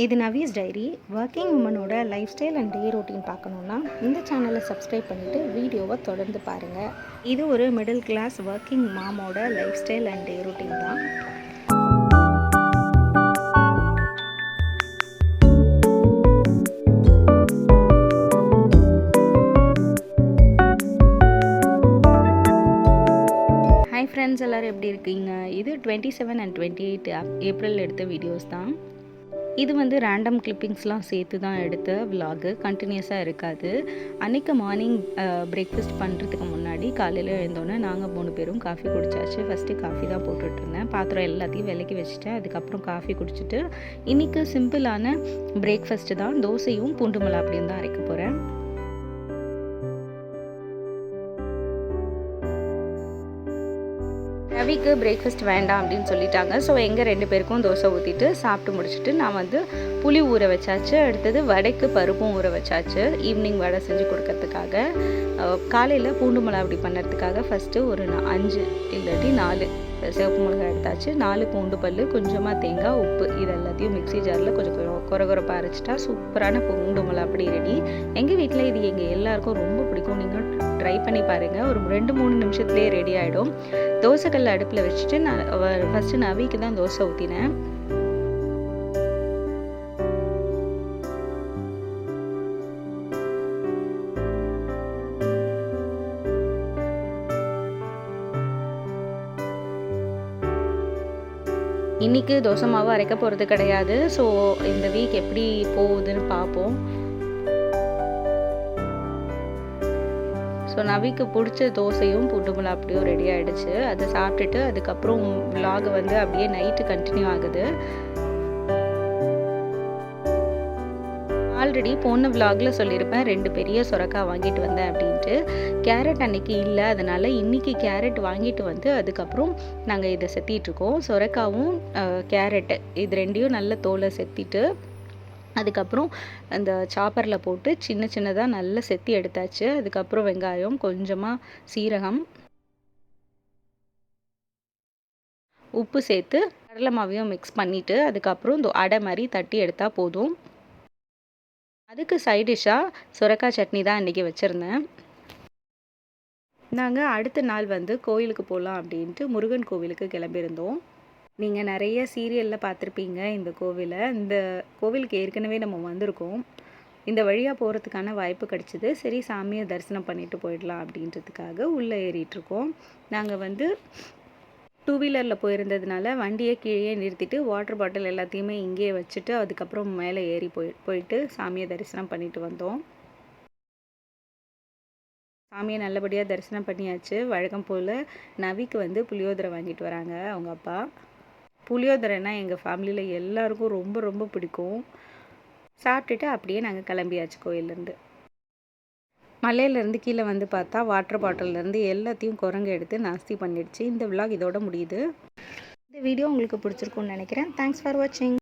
இது நவீஸ் diary. Working உமனோட lifestyle and day routine பார்க்கணுன்னா இந்த சேனலை சப்ஸ்கிரைப் பண்ணிவிட்டு வீடியோவை தொடர்ந்து பாருங்கள் இது ஒரு மிடில் கிளாஸ் ஒர்க்கிங் மாமோட lifestyle and day routine தான். ஹாய் ஃப்ரெண்ட்ஸ் எல்லோரும் எப்படி இருக்கீங்க? இது twenty seven and twenty eight April எடுத்த வீடியோஸ் தான். இது வந்து ரேண்டம் கிளிப்பிங்ஸ்லாம் சேர்த்து தான் எடுத்த விலாகு கண்டினியூஸாக இருக்காது. அன்றைக்கு மார்னிங் பிரேக்ஃபாஸ்ட் பண்ணுறதுக்கு முன்னாடி காலையில் எழுந்தோன்னே நாங்கள் மூணு பேரும் காஃபி குடித்தாச்சு ஃபஸ்ட்டு காஃபி தான் போட்டுட்ருந்தேன் பாத்திரம் எல்லாத்தையும் விலைக்கு வச்சுட்டேன். அதுக்கப்புறம் காஃபி குடிச்சிட்டு இன்றைக்கி சிம்பிளான பிரேக்ஃபாஸ்ட்டு தான். தோசையும் பூண்டு மிளகாப்படியும் தான் அரைக்க போகிறேன் ரவிக்கு பிரேக்ஃபாஸ்ட் வேண்டாம் அப்படின்னு சொல்லிட்டாங்க. ஸோ எங்கள் ரெண்டு பேருக்கும் தோசை ஊற்றிட்டு சாப்பிட்டு முடிச்சுட்டு நான் வந்து புளி ஊற வச்சாச்சு. அடுத்தது வடைக்கு பருப்பும் ஊற வச்சாச்சு. ஈவினிங் வடை செஞ்சு கொடுக்கறதுக்காக. காலையில் பூண்டு மிளகா அப்படி பண்ணுறதுக்காக ஃபஸ்ட்டு ஒரு அஞ்சு இல்லாட்டி நாலு. சிவப்பு மிளகாய் எடுத்தாச்சு. நாலு பூண்டு பல் கொஞ்சமாக தேங்காய் உப்பு இது எல்லாத்தையும் மிக்சி ஜாரில் கொஞ்சம் குறை குறைப்பாக அரைச்சிட்டா சூப்பரான பூண்டு மிளகா அப்படி ரெடி எங்கள் வீட்டில் இது எங்கள் எல்லாருக்கும் ரொம்ப பிடிக்கும். நீங்கள் ட்ரை பண்ணி பாருங்கள் ஒரு ரெண்டு மூணு நிமிஷத்துலேயே ரெடி ஆகிடும் தோசைக்கல் அடுப்பில் வச்சுட்டு நான் ஃபஸ்ட்டு நவிக்கு தான் தோசை ஊற்றினேன் இன்றைக்கி தோசை மாவு அரைக்க போகிறது கிடையாது. ஸோ இந்த வீக் எப்படி போகுதுன்னு பார்ப்போம். ஸோ நவிக்கு பிடிச்ச தோசையும் புட்டு அப்படியும் ரெடி ஆகிடுச்சு அதை சாப்பிட்டுட்டு அதுக்கப்புறம் விலாக் வந்து அப்படியே நைட்டு கண்டினியூ ஆகுது. ஆல்ரெடி போன விலாகில் சொல்லியிருப்பேன் ரெண்டு பெரிய சுரக்காய் வாங்கிட்டு வந்தேன் அப்படின்ட்டு. கேரட் அன்னைக்கு இல்லை அதனால் இன்றைக்கி கேரட் வாங்கிட்டு வந்து அதுக்கப்புறம் நாங்கள் இதை செத்திட்ருக்கோம் சுரக்காவும் கேரட்டு இது ரெண்டையும் நல்ல தோலை செத்திட்டு அதுக்கப்புறம் அந்த சாப்பரில் போட்டு சின்ன சின்னதாக நல்லா செத்தி எடுத்தாச்சு. அதுக்கப்புறம் வெங்காயம் கொஞ்சமாக சீரகம் உப்பு சேர்த்து கடலை மாவையும் மிக்ஸ் பண்ணிவிட்டு அதுக்கப்புறம் இந்த அடை மாதிரி தட்டி எடுத்தால் போதும். அதுக்கு சைடிஷ்ஷாக சுரக்காய் சட்னி தான் இன்றைக்கி வச்சுருந்தேன். நாங்கள் அடுத்த நாள் வந்து கோயிலுக்கு போகலாம் அப்படின்ட்டு முருகன் கோவிலுக்கு கிளம்பியிருந்தோம். நீங்கள் நிறைய சீரியலில் பார்த்துருப்பீங்க இந்த கோவிலை. இந்த கோவிலுக்கு ஏற்கனவே நம்ம வந்திருக்கோம். இந்த வழியாக போகிறதுக்கான வாய்ப்பு கிடச்சிது. சரி சாமியை தரிசனம் பண்ணிட்டு போயிடலாம் அப்படின்றதுக்காக உள்ளே ஏறிட்டுருக்கோம் நாங்கள் வந்து டூ வீலரில் போயிருந்ததுனால வண்டியை கீழே நிறுத்திட்டு வாட்டர் பாட்டில் எல்லாத்தையுமே இங்கேயே வச்சுட்டு அதுக்கப்புறம் மேலே ஏறி போய் போயிட்டு சாமியை தரிசனம் பண்ணிட்டு வந்தோம். சாமியை நல்லபடியாக தரிசனம் பண்ணியாச்சு. வழக்கம் போல் நவிக்கு வந்து புளியோதரை வாங்கிட்டு வராங்க அவங்க அப்பா. புளியோதரைனா எங்கள் ஃபேமிலியில் எல்லாருக்கும் ரொம்ப ரொம்ப பிடிக்கும். சாப்பிட்டுட்டு அப்படியே நாங்கள் கிளம்பியாச்சு கோயிலேருந்து மலையிலேருந்து கீழே வந்து பார்த்தா வாட்டர் பாட்டிலேருந்து எல்லாத்தையும் குரங்கு எடுத்து நாஸ்தி பண்ணிடுச்சு. இந்த விலாக் இதோட முடியுது. இந்த வீடியோ உங்களுக்கு பிடிச்சிருக்கும்னு நினைக்கிறேன். தேங்க்ஸ் ஃபார் வாட்சிங்